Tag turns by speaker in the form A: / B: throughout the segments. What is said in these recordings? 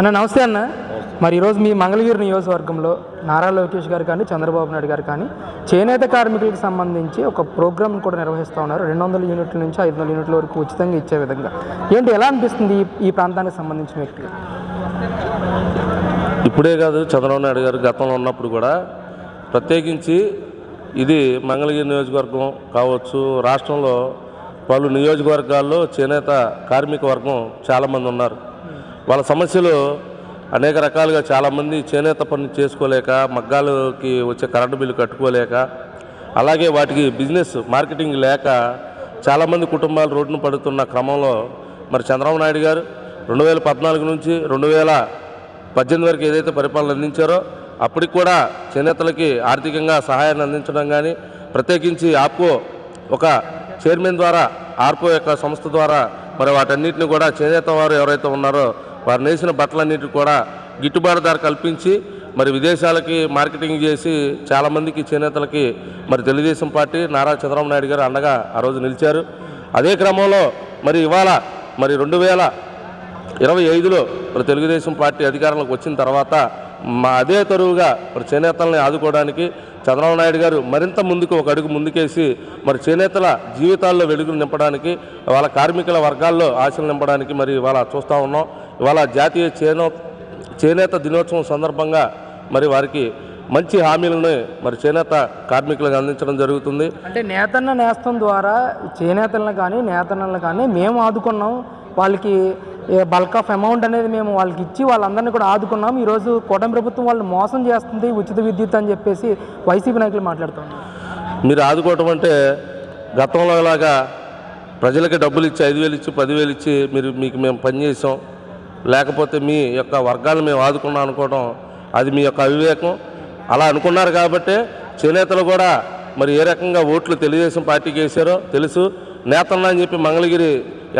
A: అన్న నమస్తే అన్న. మరి ఈరోజు మీ మంగళగిరి నియోజకవర్గంలో నారా లోకేష్ గారు కానీ చంద్రబాబు నాయుడు గారు కానీ చేనేత కార్మికులకు సంబంధించి ఒక ప్రోగ్రామ్ కూడా నిర్వహిస్తూ ఉన్నారు. రెండు వందల యూనిట్ల నుంచి ఐదు వందల యూనిట్ల వరకు ఉచితంగా ఇచ్చే విధంగా. ఏంటి ఎలా అనిపిస్తుంది ఈ- ఈ ప్రాంతానికి సంబంధించిన వ్యక్తిగా
B: ఇప్పుడే కాదు చంద్రబాబు నాయుడు గారు గతంలో ఉన్నప్పుడు కూడా ప్రత్యేకించి ఇది మంగళగిరి నియోజకవర్గం కావచ్చు రాష్ట్రంలో పలు నియోజకవర్గాల్లో చేనేత కార్మిక వర్గం చాలామంది ఉన్నారు. వాళ్ళ సమస్యలు అనేక రకాలుగా చాలామంది చేనేత పనులు చేసుకోలేక మగ్గాలకి వచ్చే కరెంటు బిల్లు కట్టుకోలేక అలాగే వాటికి బిజినెస్ మార్కెటింగ్ లేక చాలామంది కుటుంబాలు రోడ్డున పడుతున్న క్రమంలో మరి చంద్రబాబు నాయుడు గారు రెండు వేల పద్నాలుగు నుంచి రెండు వేల పద్దెనిమిది వరకు ఏదైతే పరిపాలన అందించారో అప్పటికి కూడా చేనేతలకి ఆర్థికంగా సహాయాన్ని అందించడం కానీ ప్రత్యేకించి ఆప్కో ఒక చైర్మన్ ద్వారా ఆర్పో యొక్క సంస్థ ద్వారా మరి వాటన్నిటిని కూడా చేనేత వారు ఎవరైతే ఉన్నారో వారు నేసిన బట్టలన్నిటిని కూడా గిట్టుబాటు ధర కల్పించి మరి విదేశాలకి మార్కెటింగ్ చేసి చాలామందికి చేనేతలకి మరి తెలుగుదేశం పార్టీ నారా చంద్రబాబు నాయుడు గారు అండగా ఆ రోజు నిలిచారు. అదే క్రమంలో మరి ఇవాళ మరి రెండు వేల ఇరవై ఐదులో మరి తెలుగుదేశం పార్టీ అధికారంలోకి వచ్చిన తర్వాత మా అదే తరువుగా మరి చేనేతల్ని ఆదుకోవడానికి చంద్రబాబు నాయుడు గారు మరింత ముందుకు ఒక అడుగు ముందుకేసి మరి చేనేతల జీవితాల్లో వెలుగులు నింపడానికి వాళ్ళ కార్మికుల వర్గాల్లో ఆశలు నింపడానికి మరి ఇవాళ చూస్తూ ఉన్నాం. ఇవాళ జాతీయ చేనో చేనేత దినోత్సవం సందర్భంగా మరి వారికి మంచి హామీలను మరి చేనేత కార్మికులకు అందించడం జరుగుతుంది.
A: అంటే నేతన్న నేస్తం ద్వారా చేనేతలను కానీ నేతన్నలను కానీ మేము ఆదుకున్నాం. వాళ్ళకి బల్క్ ఆఫ్ అమౌంట్ అనేది మేము వాళ్ళకి ఇచ్చి వాళ్ళందరినీ కూడా ఆదుకున్నాం. ఈరోజు కూటమి ప్రభుత్వం వాళ్ళు మోసం చేస్తుంది ఉచిత విద్యుత్ అని చెప్పేసి వైసీపీ నాయకులు మాట్లాడుతున్నారు.
B: మీరు ఆదుకోవటం అంటే గతంలో లాగా ప్రజలకి డబ్బులు ఇచ్చి ఐదు వేలు ఇచ్చి పదివేలు ఇచ్చి మీరు మీకు మేము పనిచేసాం లేకపోతే మీ యొక్క వర్గాన్ని మేము ఆదుకున్నాం అనుకోవడం అది మీ యొక్క అవివేకం. అలా అనుకున్నారు కాబట్టి చేనేతలు కూడా మరి ఏ రకంగా ఓట్లు తెలుగుదేశం పార్టీకి వేశారో తెలుసు. నేతలను అని చెప్పి మంగళగిరి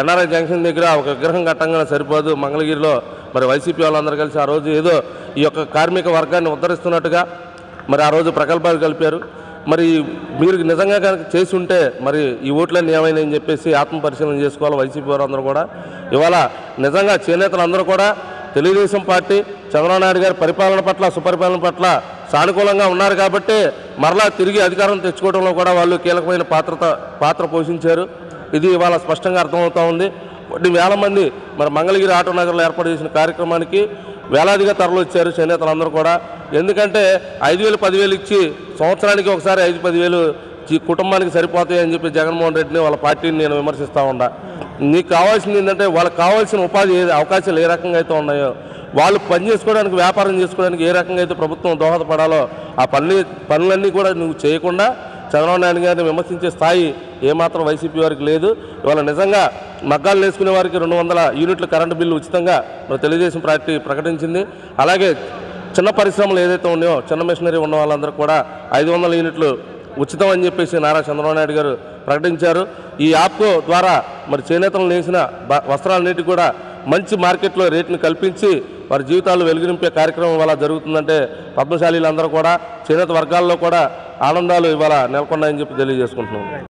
B: ఎన్ఆర్ఐ జంక్షన్ దగ్గర ఒక విగ్రహం కట్టంగానే సరిపోదు. మంగళగిరిలో మరి వైసీపీ వాళ్ళందరూ కలిసి ఆ రోజు ఏదో ఈ యొక్క కార్మిక వర్గాన్ని ఉద్ధరిస్తున్నట్టుగా మరి ఆ రోజు ప్రకల్పాలు కలిపారు. మరి మీరు నిజంగా కనుక చేసి ఉంటే మరి ఈ ఓట్లన్నీ ఏమైనాయని చెప్పేసి ఆత్మపరిశీలన చేసుకోవాలి వైసీపీ వారందరూ కూడా. ఇవాళ నిజంగా చేనేతలు అందరూ కూడా తెలుగుదేశం పార్టీ చంద్రబాబు నాయుడు గారి పరిపాలన పట్ల సుపరిపాలన పట్ల సానుకూలంగా ఉన్నారు కాబట్టి మరలా తిరిగి అధికారం తెచ్చుకోవడంలో కూడా వాళ్ళు కీలకమైన పాత్రత పాత్ర పోషించారు. ఇది ఇవాళ స్పష్టంగా అర్థమవుతా ఉంది. కొన్ని వేల మంది మరి మంగళగిరి ఆటో నగర్లో ఏర్పాటు చేసిన కార్యక్రమానికి వేలాదిగా తరలి వచ్చారు చేనేతలందరూ కూడా. ఎందుకంటే ఐదు వేలు పదివేలు ఇచ్చి సంవత్సరానికి ఒకసారి ఐదు పదివేలు కుటుంబానికి సరిపోతాయి అని చెప్పి జగన్మోహన్ రెడ్డిని వాళ్ళ పార్టీని నేను విమర్శిస్తూ ఉన్నా. నీకు కావాల్సింది ఏంటంటే వాళ్ళకి కావాల్సిన ఉపాధి ఏ అవకాశాలు ఏ రకంగా అయితే ఉన్నాయో వాళ్ళు పని చేసుకోవడానికి వ్యాపారం చేసుకోవడానికి ఏ రకంగా అయితే ప్రభుత్వం దోహదపడాలో ఆ పని పనులన్నీ కూడా నువ్వు చేయకుండా చంద్రబాబు నాయుడు గారిని విమర్శించే స్థాయి ఏమాత్రం వైసీపీ వారికి లేదు. ఇవాళ నిజంగా మగ్గాలు వేసుకునే వారికి రెండు వందల యూనిట్ల కరెంటు బిల్లు ఉచితంగా మన తెలుగుదేశం పార్టీ ప్రకటించింది. అలాగే చిన్న పరిశ్రమలు ఏదైతే ఉన్నాయో చిన్న మిషనరీ ఉన్న వాళ్ళందరూ కూడా ఐదు వందల యూనిట్లు ఉచితం అని చెప్పేసి నారా చంద్రబాబు నాయుడు గారు ప్రకటించారు. ఈ యాప్కో ద్వారా మరి చేనేతలు నేసిన బ వస్త్రాలన్నిటి కూడా మంచి మార్కెట్లో రేట్ని కల్పించి వారి జీవితాలు వెలుగునింపే కార్యక్రమం ఇవాళ జరుగుతుందంటే పద్మశాలీలందరూ కూడా చేనేత వర్గాల్లో కూడా ఆనందాలు ఇవాళ నెలకొన్నాయని చెప్పి తెలియజేసుకుంటున్నాం.